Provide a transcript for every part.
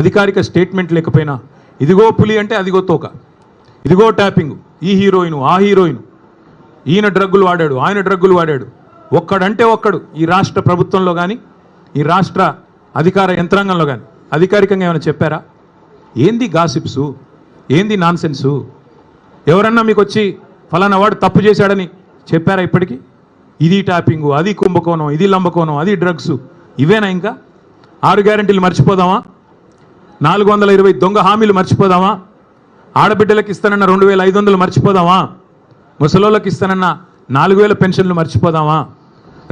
అధికారిక స్టేట్మెంట్ లేకపోయినా ఇదిగో పులి అంటే అదిగో తోక. ఇదిగో ట్యాపింగ్ ఈ హీరోయిన్ ఆ హీరోయిన్. ఈయన డ్రగ్గులు వాడాడు ఆయన డ్రగ్గులు వాడాడు. ఒక్కడంటే ఒక్కడు ఈ రాష్ట్ర ప్రభుత్వంలో కానీ ఈ రాష్ట్ర అధికార యంత్రాంగంలో కానీ అధికారికంగా ఏమైనా చెప్పారా? ఏంది గాసిప్సు? ఏంది నాన్సెన్సు? ఎవరన్నా మీకు వచ్చి ఫలానా వాడు తప్పు చేశాడని చెప్పారా ఇప్పటికీ? ఇది ట్యాపింగు అది కుంభకోణం ఇది లంబకోణం అది డ్రగ్స్. ఇవేనా ఇంకా? ఆరు గ్యారెంటీలు మర్చిపోదామా? నాలుగు వందల ఇరవై దొంగ హామీలు మర్చిపోదామా? ఆడబిడ్డలకు ఇస్తానన్న రెండు వేల ఐదు వందలు మర్చిపోదామా? ముసలోళ్ళకి ఇస్తానన్న నాలుగు వేల పెన్షన్లు మర్చిపోదామా?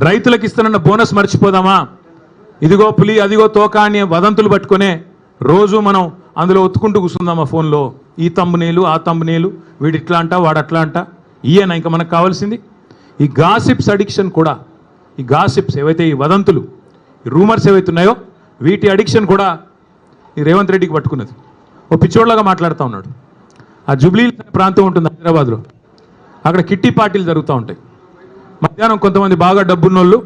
రైతులకు ఇస్తానన్న బోనస్ మర్చిపోదామా? ఇదిగో పులి అదిగో తోక అని వదంతులు పట్టుకునే రోజు మనం అందులో ఒత్తుకుంటూ కూర్చుందామా ఫోన్లో? ఈ తమ్మునేలు ఆ తమ్మునేలు వీడు ఇట్లా అంట వాడు అట్లా అంట ఈయన ఇంకా మనకు కావాల్సింది. ఈ గాసిప్స్ అడిక్షన్ కూడా ఈ గాసిప్స్ ఏవైతే ఈ వదంతులు ఈ రూమర్స్ ఏవైతే ఉన్నాయో వీటి అడిక్షన్ కూడా ఈ రేవంత్ రెడ్డికి పట్టుకున్నది. ఓ పిచ్చోడ్లాగా మాట్లాడుతూ ఉన్నాడు. ఆ జుబ్లీ ప్రాంతం ఉంటుంది హైదరాబాద్లో. అక్కడ కిట్టి పార్టీలు జరుగుతూ ఉంటాయి. మధ్యాహ్నం కొంతమంది బాగా డబ్బున్నోళ్ళు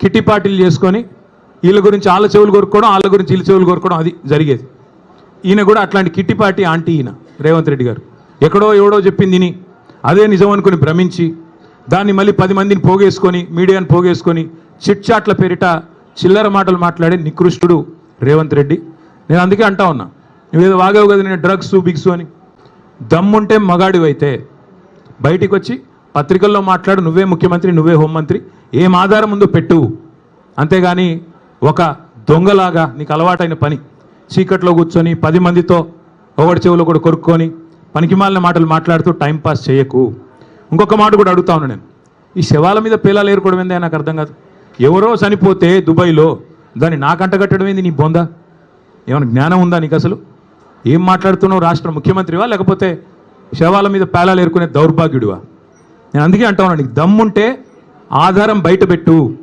కిట్టి పార్టీలు చేసుకొని వీళ్ళ గురించి వాళ్ళ చెవులు కొరుక్కోవడం వాళ్ళ గురించి వీళ్ళ చెవులు కొరుక్కోవడం అది జరిగేది. ఈయన కూడా అట్లాంటి కిట్టి పార్టీ ఆంటీ ఈయన రేవంత్ రెడ్డి గారు. ఎక్కడో ఎవడో చెప్పింది తిని అదే నిజం అనుకుని భ్రమించి దాన్ని మళ్ళీ పది మందిని పోగేసుకొని మీడియాను పోగేసుకొని చిట్ చాట్ల పేరిట చిల్లర మాటలు మాట్లాడే నికృష్టుడు రేవంత్ రెడ్డి. నేను అందుకే అంటా ఉన్నా. నువ్వేదో వాగావు కదా నేను డ్రగ్స్ బిగ్స్ అని. దమ్ముంటే మగాడివైతే బయటికి వచ్చి పత్రికల్లో మాట్లాడు నువ్వే ముఖ్యమంత్రి నువ్వే హోంమంత్రి ఏం ఆధారం ఉందో పెట్టు. అంతేగాని ఒక దొంగలాగా నీకు అలవాటైన పని. చీకట్లో కూర్చొని పది మందితో ఒకటి చెవులో కూడా కొరుక్కొని పనికిమాలిన మాటలు మాట్లాడుతూ టైంపాస్ చేయకు. ఇంకొక మాట కూడా అడుగుతా ఉన్నాను నేను. ఈ శవాల మీద పేలాలు ఏరుకోవడం ఏందే? నాకు అర్థం కాదు. ఎవరో చనిపోతే దుబాయ్లో దాన్ని నాకంట కట్టడం ఏంది నీ బొందా? ఏమైనా జ్ఞానం ఉందా నీకు అసలు? ఏం మాట్లాడుతున్నావు? రాష్ట్ర ముఖ్యమంత్రివా? లేకపోతే శవాల మీద పేలాలు ఏరుకునే దౌర్భాగ్యుడివా? నేను అందుకే అంటా ఉన్నాను నీకు దమ్ముంటే ఆధారం బయట పెట్టు.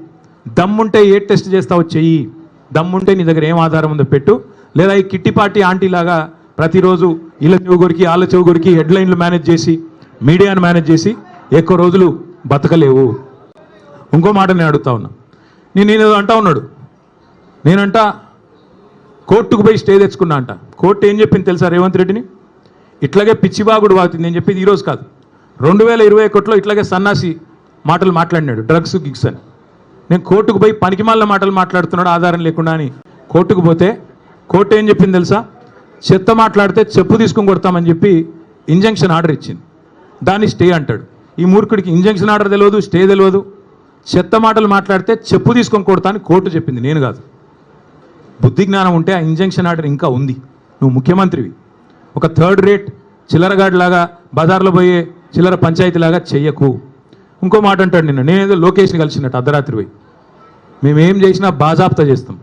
దమ్ముంటే ఏ టెస్ట్ చేస్తావో చెయ్యి. దమ్ముంటే నీ దగ్గర ఏం ఆధారం ఉందో పెట్టు. లేదా ఈ కిట్టి పార్టీ ఆంటీ లాగా ప్రతిరోజు ఇళ్ళ చెవుగురికి వాళ్ళ ఆళ్ళ హెడ్లైన్లు మేనేజ్ చేసి మీడియాను మేనేజ్ చేసి ఎక్కువ రోజులు బతకలేవు. ఇంకో మాట నేను అడుగుతా ఉన్నా. నేను నేను ఏదో అంటా ఉన్నాడు. నేనంటా కోర్టుకు పోయి స్టే తెచ్చుకున్నా అంట. కోర్టు ఏం చెప్పింది తెలుసా రేవంత్ రెడ్డిని? ఇట్లాగే పిచ్చిబాగుడు వాగుతుంది నేను చెప్పింది ఈరోజు కాదు. రెండు వేల ఇరవై ఒకటిలో ఇట్లాగే సన్నాసి మాటలు మాట్లాడినాడు డ్రగ్స్ గిగ్స్ అని. నేను కోర్టుకు పోయి పనికిమాలిన మాటలు మాట్లాడుతున్నాడు ఆధారం లేకుండా అని. కోర్టుకు పోతే కోర్టు ఏం చెప్పింది తెలుసా? చెత్త మాట్లాడితే చెప్పు తీసుకొని కొడతామని చెప్పి ఇంజంక్షన్ ఆర్డర్ ఇచ్చింది. దాన్ని స్టే అంటాడు. ఈ మూర్ఖుడికి ఇంజంక్షన్ ఆర్డర్ తెలియదు స్టే తెలియదు చెత్త మాటలు మాట్లాడితే చెప్పు తీసుకొని కొడతా అని కోర్టు చెప్పింది నేను కాదు. బుద్ధి జ్ఞానం ఉంటే ఆ ఇంజంక్షన్ ఆర్డర్ ఇంకా ఉంది. నువ్వు ముఖ్యమంత్రివి. ఒక థర్డ్ రేట్ చిల్లరగాడిలాగా బజార్లో పోయే చిల్లర పంచాయతీలాగా చెయ్యకు. ఇంకో మాట అంటాడు నిన్న. నేనేదో లోకేష్ని కలిసినట్టు అర్ధరాత్రి పోయి. మేమేం చేసినా బాజాప్తా చేస్తాం.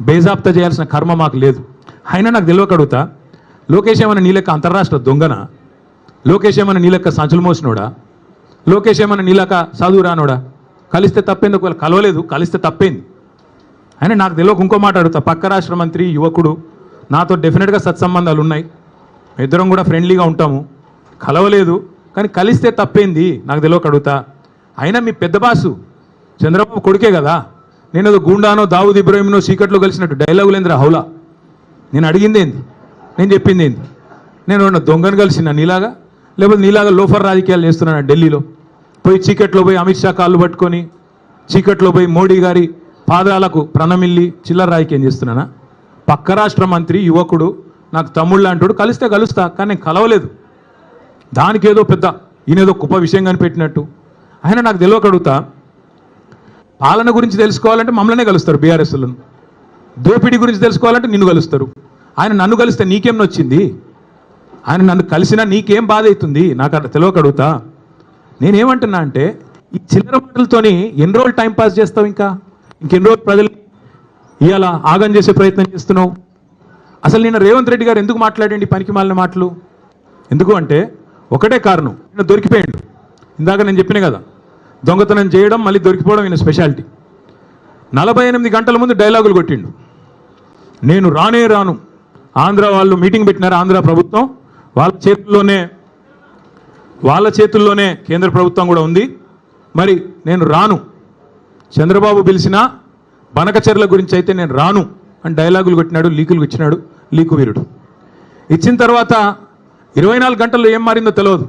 బేజాప్తా చేయాల్సిన కర్మ మాకు లేదు. అయినా నాకు తెలియక అడుగుతా లోకేష్ ఏమైనా నీలెక్క అంతర్రాష్ట్ర దొంగన? లోకేష్ ఏమైనా నీలెక్క సంచులు మోసినోడా? లోకేష్ ఏమైనా నీలక సాధువు చదువు రానోడా? కలిస్తే తప్పేంది ఒకవేళ కలవలేదు కలిస్తే తప్పేంది? అని నాకు తెలియక ఇంకో మాట అడుగుతా. పక్క రాష్ట్ర మంత్రి యువకుడు నాతో డెఫినెట్గా సత్సంబంధాలు ఉన్నాయి. ఇద్దరం కూడా ఫ్రెండ్లీగా ఉంటాము. కలవలేదు కానీ కలిస్తే తప్పేంది? నాకు తెలియక అడుగుతా. అయినా మీ పెద్ద బాసు చంద్రబాబు కొడుకే కదా? నేను ఏదో గూండానో దావుద్ ఇబ్రాహీంనో చీకట్లో కలిసినట్టు డైలాగులేంద్ర హౌలా. నేను అడిగింది ఏంది? నేను చెప్పింది ఏంది? నేను దొంగను కలిసిన నీలాగా? లేకపోతే నీలాగా లోఫర్ రాజకీయాలు చేస్తున్నాను ఢిల్లీలో? పోయి చీకట్లో పోయి అమిత్ షా కాళ్ళు పట్టుకొని చీకట్లో పోయి మోడీ గారి పాదాలకు ప్రణమిల్లి చిల్లర ఏం చేస్తున్నానా? పక్క రాష్ట్ర మంత్రి యువకుడు నాకు తమ్ముళ్ళు అంటాడు కలిస్తే కలుస్తా కానీ నేను కలవలేదు. దానికి ఏదో పెద్ద ఈయనేదో గొప్ప విషయం కనిపెట్టినట్టు. ఆయన నాకు తెలియకడుగుతా పాలన గురించి తెలుసుకోవాలంటే మమ్మల్నే కలుస్తారు బీఆర్ఎస్లను దోపిడీ గురించి తెలుసుకోవాలంటే నిన్ను కలుస్తారు. ఆయన నన్ను కలిస్తే నీకేం నొచ్చింది? ఆయన నన్ను కలిసినా నీకేం బాధ అవుతుంది? నాకు అట్లా తెలియకడుగుతా నేనేమంటున్నా అంటే ఈ చిల్లర మాటలతోని ఎన్ని రోజులు టైం పాస్ చేస్తావు ఇంకా? ఇంకెన్ని రోజులు ప్రజలు ఇవాళ ఆగం చేసే ప్రయత్నం చేస్తున్నావు? అసలు నిన్న రేవంత్ రెడ్డి గారు ఎందుకు మాట్లాడండి పనికి మాలిన మాటలు? ఎందుకు అంటే ఒకటే కారణం ఈయన దొరికిపోయాడు. ఇందాక నేను చెప్పిన కదా దొంగతనం చేయడం మళ్ళీ దొరికిపోవడం ఈయన స్పెషాలిటీ. నలభై ఎనిమిది గంటల ముందు డైలాగులు కొట్టిండు. నేను రానే రాను. ఆంధ్ర వాళ్ళు మీటింగ్ పెట్టినారు ఆంధ్ర ప్రభుత్వం? వాళ్ళ చేతుల్లోనే వాళ్ళ చేతుల్లోనే కేంద్ర ప్రభుత్వం కూడా ఉంది. మరి నేను రాను. చంద్రబాబు పిలిచిన బనకచర్ల గురించి అయితే నేను రాను అని డైలాగులు కొట్టినాడు లీకులు ఇచ్చినాడు లీకు వీరుడు. ఇచ్చిన తర్వాత ఇరవై నాలుగు గంటల్లో ఏం మారిందో తెలియదు